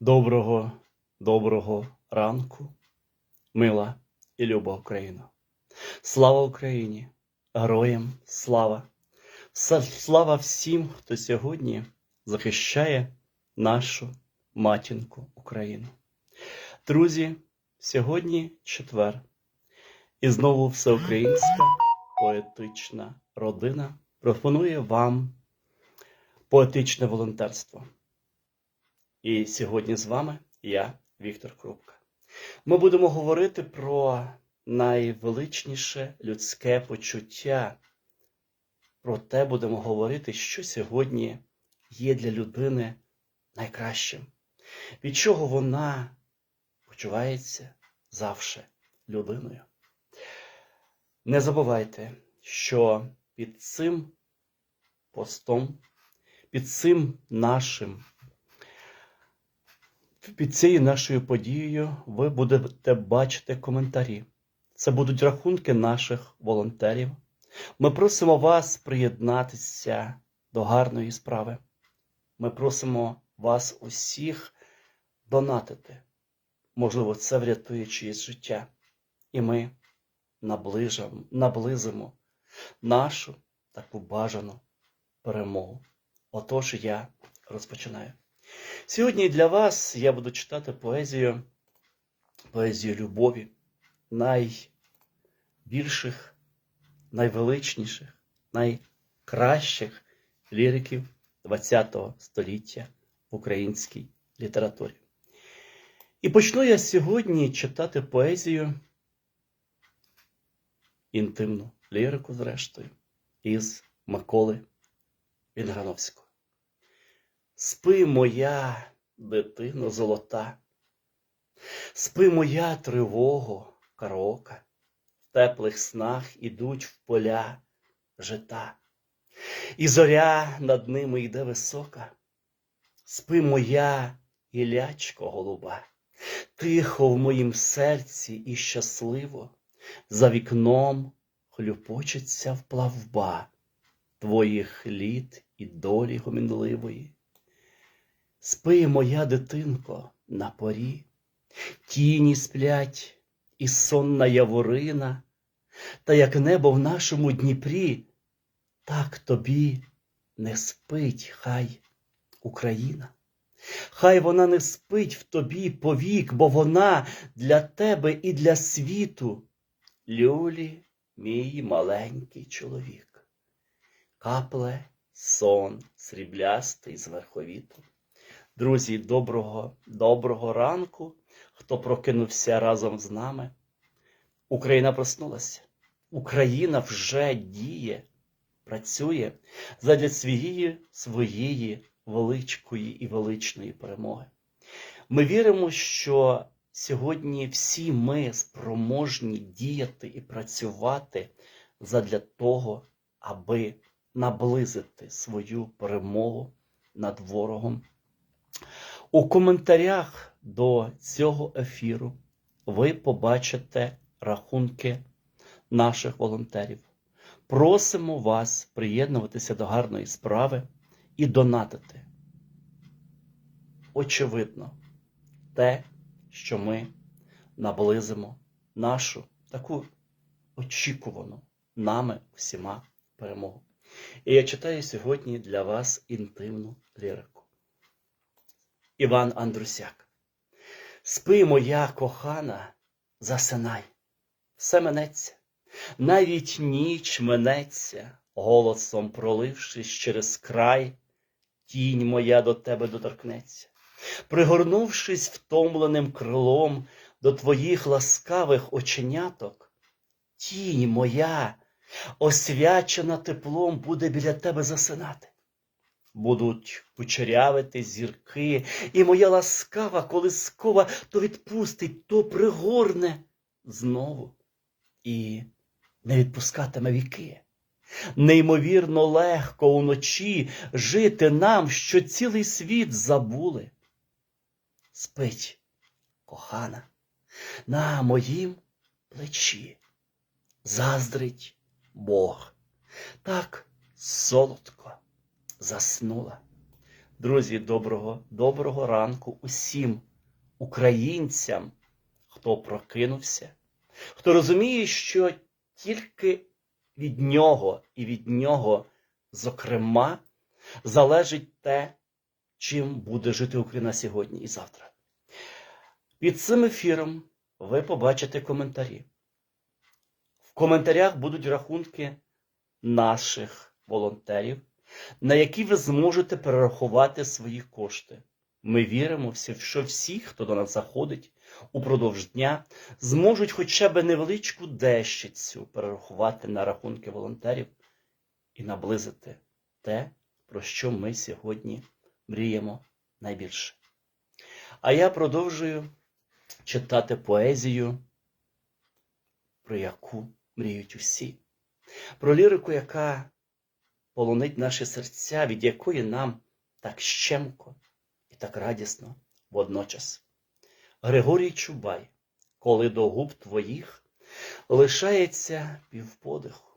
Доброго, доброго ранку, мила і люба Україна. Слава Україні! Героям слава! Слава всім, хто сьогодні захищає нашу матінку Україну. Друзі, сьогодні четвер. І знову всеукраїнська поетична родина пропонує вам поетичне волонтерство. І сьогодні з вами я, Віктор Крупка. Ми будемо говорити про найвеличніше людське почуття. Про те будемо говорити, що сьогодні є для людини найкращим, від чого вона почувається завше людиною. Не забувайте, що під цим постом, під цим нашим під цією нашою подією ви будете бачити коментарі. Це будуть рахунки наших волонтерів. Ми просимо вас приєднатися до гарної справи. Ми просимо вас усіх донатити. Можливо, це врятує чиєсь життя. І ми наближимо, наблизимо нашу таку бажану перемогу. Отож я розпочинаю. Сьогодні для вас я буду читати поезію, поезію любові найбільших, найвеличніших, найкращих ліриків ХХ століття в українській літературі. І почну я сьогодні читати поезію інтимну лірику, зрештою, із Миколи Вінграновського. Спи, моя дитино золота, спи, моя тривого, карока, в теплих снах ідуть в поля жита, і зоря над ними йде висока. Спи, моя гілячко голуба, тихо в моїм серці і щасливо, за вікном хлюпочеться вплавба твоїх літ і долі гомінливої. Спи, моя дитинко, на порі, тіні сплять і сонна яворина, та як небо в нашому Дніпрі, так тобі не спить хай Україна. Хай вона не спить в тобі повік, бо вона для тебе і для світу. Люлі, мій маленький чоловік, капле сон сріблястий з верховіту. Друзі, доброго, доброго ранку, хто прокинувся разом з нами. Україна проснулася. Україна вже діє, працює задля своєї, своєї величкої і величної перемоги. Ми віримо, що сьогодні всі ми спроможні діяти і працювати задля того, аби наблизити свою перемогу над ворогом. У коментарях до цього ефіру ви побачите рахунки наших волонтерів. Просимо вас приєднуватися до гарної справи і донатити. Очевидно, те, що ми наблизимо нашу таку очікувану нами всіма перемогу. І я читаю сьогодні для вас інтимну лірику. Іван Андрусяк. Спи, моя кохана, засинай, все минеться, навіть ніч минеться, голосом пролившись через край, тінь моя до тебе доторкнеться, пригорнувшись втомленим крилом до твоїх ласкавих оченяток, тінь моя, освячена теплом, буде біля тебе засинати будуть кучерявити зірки, і моя ласкава колискова то відпустить, то пригорне знову і не відпускатиме віки. Неймовірно легко уночі жити нам, що цілий світ забули. Спить, кохана, на моїм плечі, заздрить Бог, так солодко заснула. Друзі, доброго, доброго ранку усім українцям, хто прокинувся, хто розуміє, що тільки від нього і від нього, зокрема, залежить те, чим буде жити Україна сьогодні і завтра. Під цим ефіром ви побачите коментарі. В коментарях будуть рахунки наших волонтерів, на які ви зможете перерахувати свої кошти. Ми віримо, що всі, хто до нас заходить упродовж дня, зможуть хоча б невеличку дещицю перерахувати на рахунки волонтерів і наблизити те, про що ми сьогодні мріємо найбільше. А я продовжую читати поезію, про яку мріють усі, про лірику, яка полонить наші серця, від якої нам так щемко і так радісно водночас. Григорій Чубай, коли до губ твоїх лишається півподиху,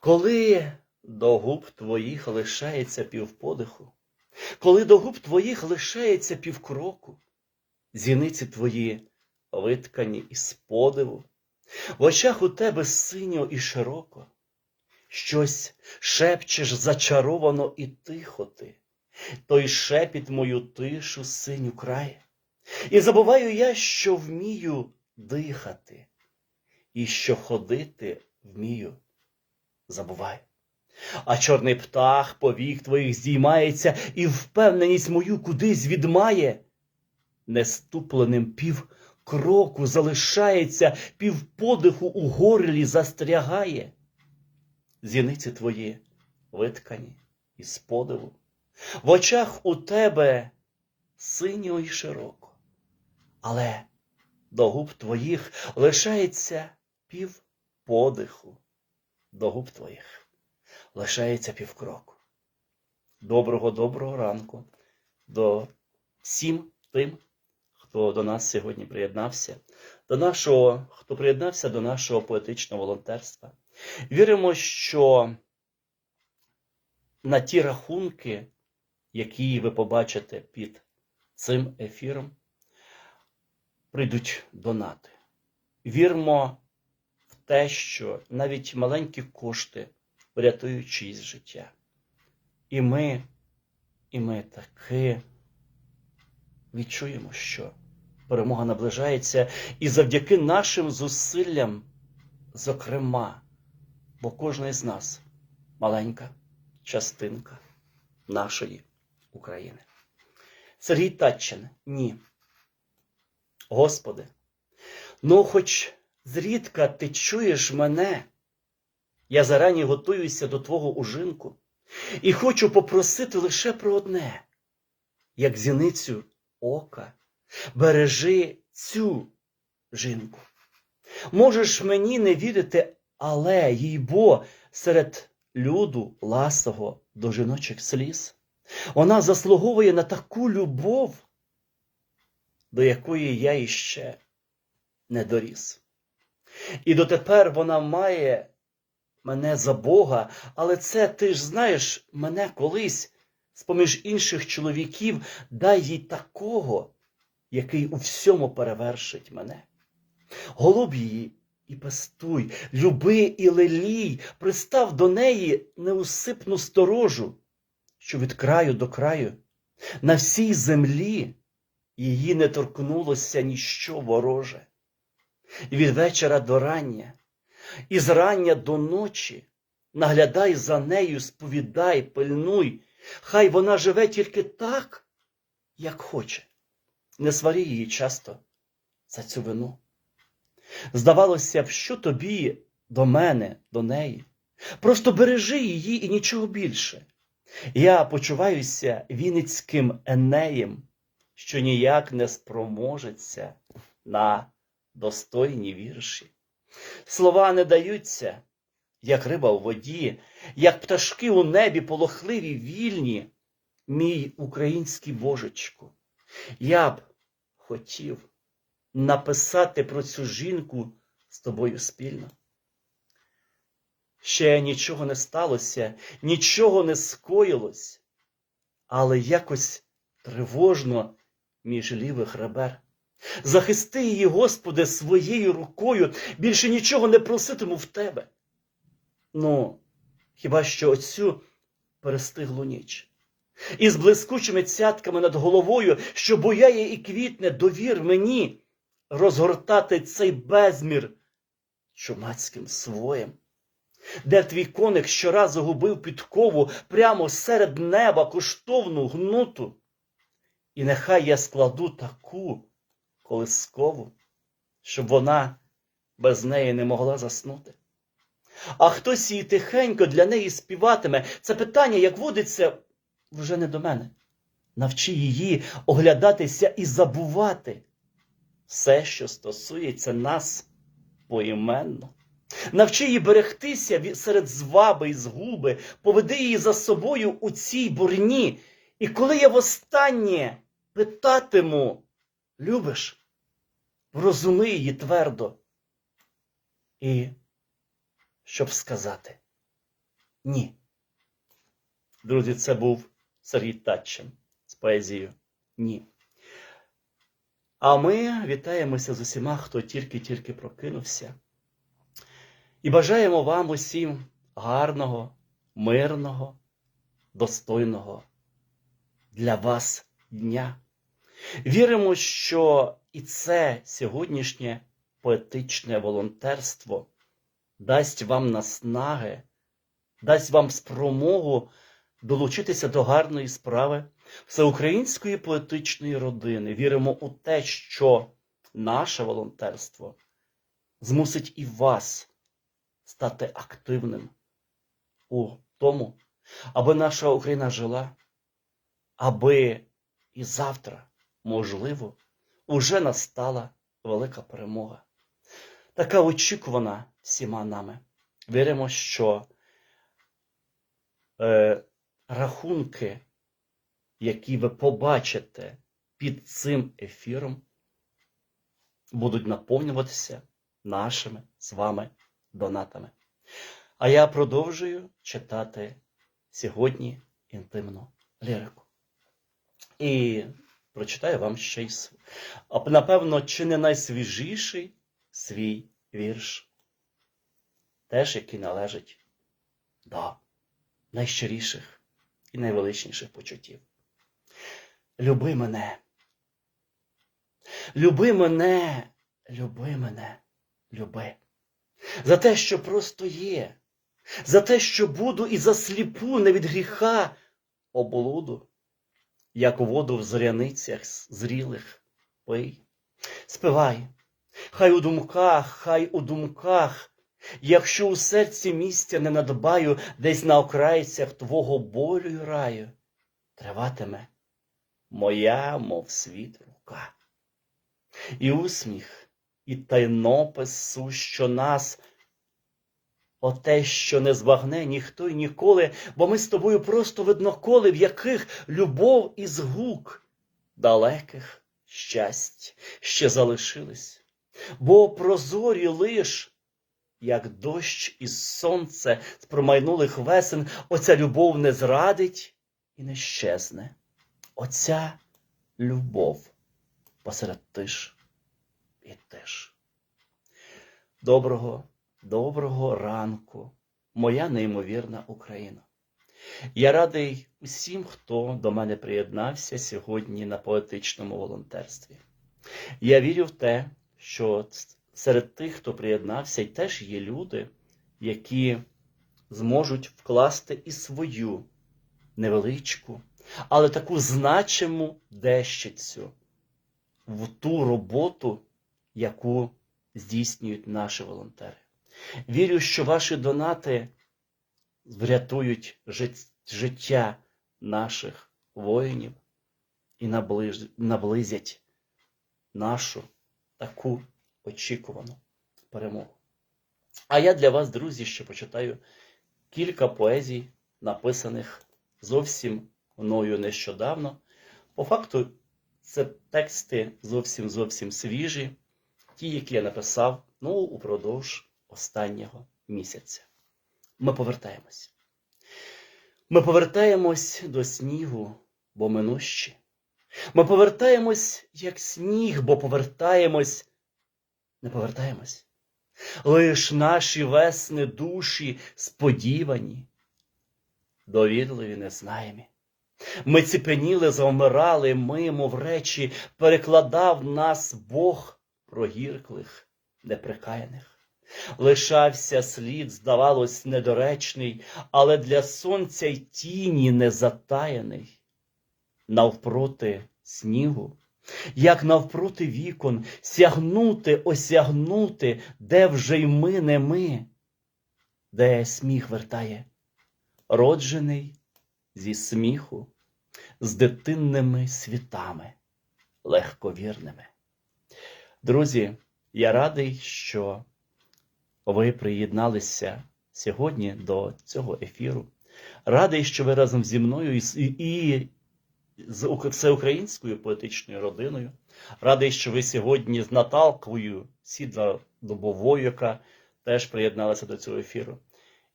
коли до губ твоїх лишається півподиху, коли до губ твоїх лишається півкроку, зіниці твої виткані із подиву, в очах у тебе синьо і широко, щось шепчеш зачаровано і тихо ти, той шепіт мою тишу синю крає. І забуваю я, що вмію дихати, і що ходити вмію, забуваю. А чорний птах повік твоїх здіймається, і впевненість мою кудись відмає. Неступленим пів кроку залишається, пів подиху у горлі застрягає. Зіниці твої виткані із подиву, в очах у тебе синьо й широко, але до губ твоїх лишається пів подиху, до губ твоїх лишається півкроку. Доброго доброго ранку до всім тим, хто до нас сьогодні приєднався, до нашого, хто приєднався до нашого поетичного волонтерства. Віримо, що на ті рахунки, які ви побачите під цим ефіром, прийдуть донати. Віримо в те, що навіть маленькі кошти врятують чиїсь життя. І ми, і ми таки відчуємо, що перемога наближається, і завдяки нашим зусиллям, зокрема, бо кожен з нас маленька частинка нашої України. Сергій Татчин, ні. Господи, ну хоч зрідка ти чуєш мене, я зарані готуюся до Твого ужинку і хочу попросити лише про одне, як зіницю ока, бережи цю жінку. Можеш мені не вірити, але їй бо серед люду ласого до жіночих сліз. Вона заслуговує на таку любов, до якої я іще не доріс. І дотепер вона має мене за Бога, але це ти ж знаєш мене колись, з-поміж інших чоловіків, дай їй такого, який у всьому перевершить мене. Голуб її і пестуй, люби і лелій, пристав до неї неусипну сторожу, що від краю до краю на всій землі її не торкнулося ніщо вороже. І від вечора до рання, і з рання до ночі наглядай за нею, сповідай, пильнуй, хай вона живе тільки так, як хоче. Не сварі її часто за цю вину. Здавалося б, що тобі до мене, до неї. Просто бережи її і нічого більше. Я почуваюся вінницьким енеєм, що ніяк не спроможеться на достойні вірші. Слова не даються, як риба у воді, як пташки у небі полохливі, вільні, мій український божечку. Я б хотів написати про цю жінку з тобою спільно. Ще нічого не сталося, нічого не скоїлось, але якось тривожно між лівих ребер. Захисти її, Господи, своєю рукою, більше нічого не проситиму в тебе. Ну, хіба що оцю перестиглу ніч. І з блискучими цятками над головою, що буяє і квітне, довір мені розгортати цей безмір чумацьким своєм. Де твій коник щоразу губив підкову прямо серед неба коштовну гнуту. І нехай я складу таку колискову, щоб вона без неї не могла заснути. А хтось її тихенько для неї співатиме. Це питання, як водиться, вже не до мене. Навчи її оглядатися і забувати все, що стосується нас поіменно. Навчи її берегтися серед зваби і згуби, поведи її за собою у цій бурні. І коли я востаннє питатиму, любиш, врозуми її твердо. І щоб сказати ні. Друзі, це був Сергій Татчем з поезією Ні. А ми вітаємося з усіма, хто тільки-тільки прокинувся. І бажаємо вам усім гарного, мирного, достойного для вас дня. Віримо, що і це сьогоднішнє поетичне волонтерство дасть вам наснаги, дасть вам спромогу долучитися до гарної справи всеукраїнської поетичної родини. Віримо у те, що наше волонтерство змусить і вас стати активним у тому, аби наша Україна жила, аби і завтра, можливо, уже настала велика перемога. Така очікувана всіма нами. Віримо, що е, рахунки, які ви побачите під цим ефіром, будуть наповнюватися нашими з вами донатами. А я продовжую читати сьогодні інтимну лірику. І прочитаю вам ще й, напевно, чи не найсвіжіший свій вірш, теж який належить до найщиріших і найвеличніших почуттів. Люби мене. Люби мене, люби мене, люби. За те, що просто є, за те, що буду і засліпу не від гріха облуду, як воду в зоряницях зрілих пий. Спивай, хай у думках, хай у думках, якщо у серці місця не надбаю десь на окрайцях твого болю й раю, триватиме моя, мов світ рука. І усміх, і тайнопис сущо нас, оте, що не збагне ніхто й ніколи, бо ми з тобою просто видноколи, в яких любов і згук далеких щасть ще залишились, бо прозорі лиш, як дощ із сонце з промайнулих весен, оця любов не зрадить і не щезне. Оця любов посеред тиш і тиш. Доброго, доброго ранку, моя неймовірна Україна. Я радий усім, хто до мене приєднався сьогодні на поетичному волонтерстві. Я вірю в те, що серед тих, хто приєднався, й теж є люди, які зможуть вкласти і свою невеличку, але таку значиму дещицю в ту роботу, яку здійснюють наші волонтери. Вірю, що ваші донати врятують жит- життя наших воїнів і наблизять нашу таку очікувану перемогу. А я для вас, друзі, ще почитаю кілька поезій, написаних зовсім мною нещодавно. По факту, це тексти зовсім зовсім свіжі, ті, які я написав ну, упродовж останнього місяця. Ми повертаємось. Ми повертаємось до снігу, бо минущі. Ми повертаємось, як сніг, бо повертаємось, не повертаємось. Лиш наші весни душі сподівані, довірливі незнаємі. Ми ціпеніли, завмирали, ми, мов речі, перекладав нас Бог прогірклих, неприкаяних. Лишався слід, здавалось, недоречний, але для сонця й тіні незатаяний. Навпроти снігу, як навпроти вікон, сягнути, осягнути, де вже й ми не ми, де сміх вертає, роджений зі сміху, з дитинними світами, легковірними. Друзі, я радий, що ви приєдналися сьогодні до цього ефіру. Радий, що ви разом зі мною і, з- всеукраїнською поетичною родиною. Радий, що ви сьогодні з Наталкою Сідла Дубовою, яка теж приєдналася до цього ефіру.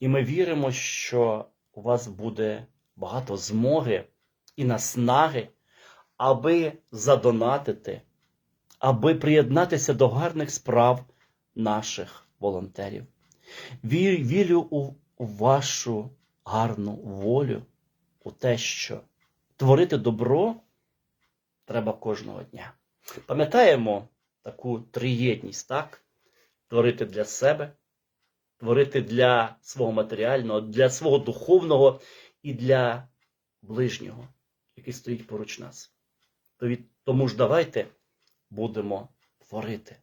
І ми віримо, що у вас буде багато змоги і наснаги, аби задонатити, аби приєднатися до гарних справ наших волонтерів. Вірю у, вашу гарну волю, у те, що творити добро треба кожного дня. Пам'ятаємо таку триєдність, так? Творити для себе, творити для свого матеріального, для свого духовного і для ближнього, який стоїть поруч нас. Тому ж давайте будемо творити.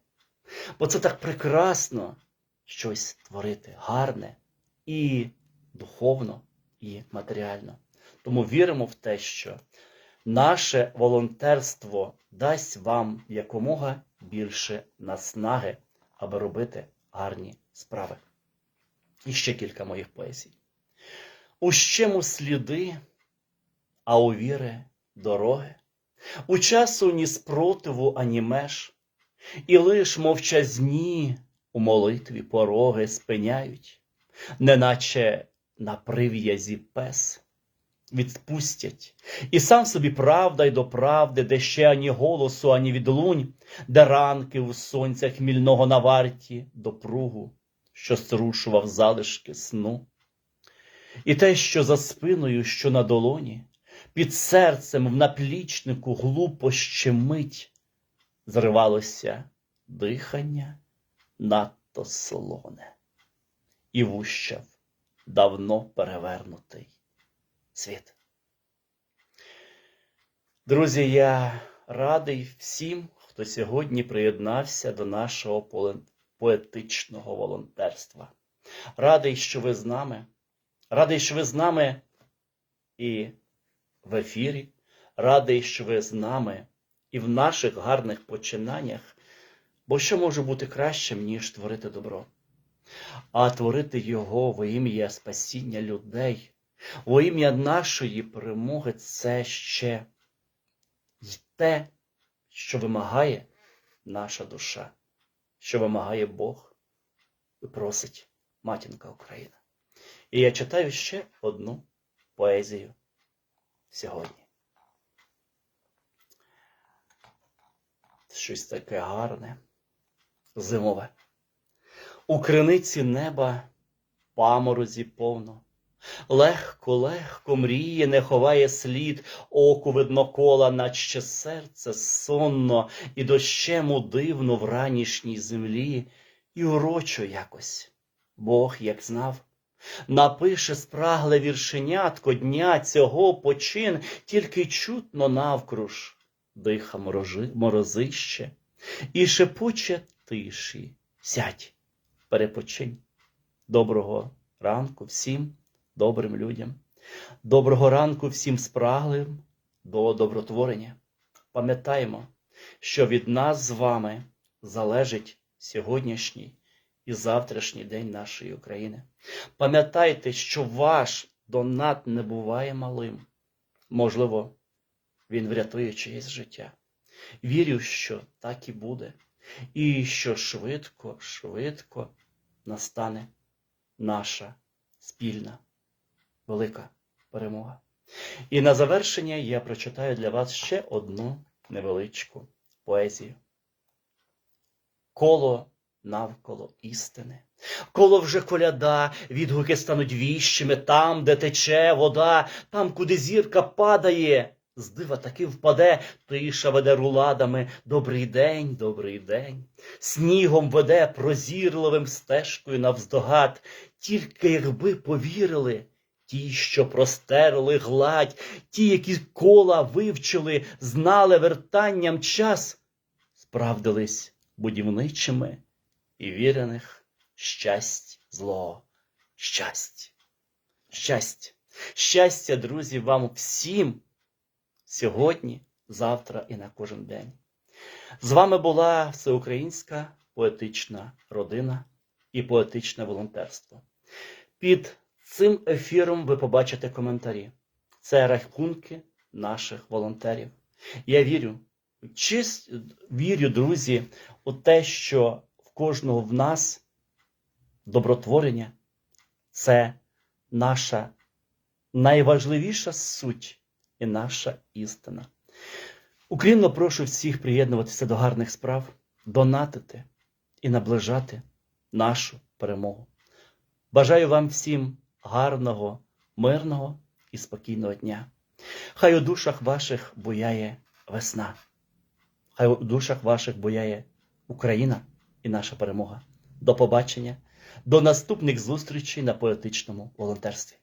Бо це так прекрасно щось творити, гарне і духовно, і матеріально. Тому віримо в те, що наше волонтерство дасть вам якомога більше наснаги, аби робити гарні справи. І ще кілька моїх поезій. У щему сліди, а у віри дороги, у часу ні спротиву, ані меж, і лиш мовчазні у молитві пороги спиняють, неначе на прив'язі пес відпустять, і сам собі правда й до правди, де ще ані голосу, ані відлунь, де ранки у сонця хмільного на варті до пругу, що струшував залишки сну. І те, що за спиною, що на долоні, під серцем в наплічнику глупо щемить, зривалося дихання надто солоне, і вущав давно перевернутий світ. Друзі, я радий всім, хто сьогодні приєднався до нашого поетичного волонтерства. Радий, що ви з нами. Радий, що ви з нами і в ефірі. Радий, що ви з нами і в наших гарних починаннях. Бо що може бути кращим, ніж творити добро? А творити його во ім'я спасіння людей, во ім'я нашої перемоги це ще й те, що вимагає наша душа, що вимагає Бог і просить матінка Україна. І я читаю ще одну поезію сьогодні. Щось таке гарне, зимове. У криниці неба паморозі повно. Легко, легко мріє, не ховає слід, оку видно кола, наче серце сонно, і дощему дивно в ранішній землі, і урочо якось. Бог, як знав, напише спрагле віршенятко дня цього почин, тільки чутно навкруж диха морожи, морозище, і шепоче тиші. Сядь, перепочинь. Доброго ранку всім добрим людям. Доброго ранку всім спраглим до добротворення. Пам'ятаємо, що від нас з вами залежить сьогоднішній і завтрашній день нашої України. Пам'ятайте, що ваш донат не буває малим. Можливо, він врятує чиєсь життя. Вірю, що так і буде, і що швидко, швидко настане наша спільна велика перемога. І на завершення я прочитаю для вас ще одну невеличку поезію. Коло навколо істини. Коло вже коляда, відгуки стануть віщими, там, де тече вода, там, куди зірка падає, з дива таки впаде, тиша веде руладами. Добрий день, добрий день. Снігом веде прозірливим стежкою навздогад. Тільки якби повірили, ті, що простерли гладь, ті, які кола вивчили, знали вертанням час, справдились будівничими і вірених щастя зло, щастя, щастя, щастя, друзі, вам всім сьогодні, завтра і на кожен день. З вами була всеукраїнська поетична родина і поетичне волонтерство. Під цим ефіром ви побачите коментарі. Це рахунки наших волонтерів. Я вірю, чист, вірю, друзі, у те, що кожного в нас добротворення це наша найважливіша суть і наша істина. Укрінно прошу всіх приєднуватися до гарних справ, донатити і наближати нашу перемогу. Бажаю вам всім гарного, мирного і спокійного дня. Хай у душах ваших буяє весна. Хай у душах ваших буяє Україна і наша перемога. До побачення, до наступних зустрічей на поетичному волонтерстві.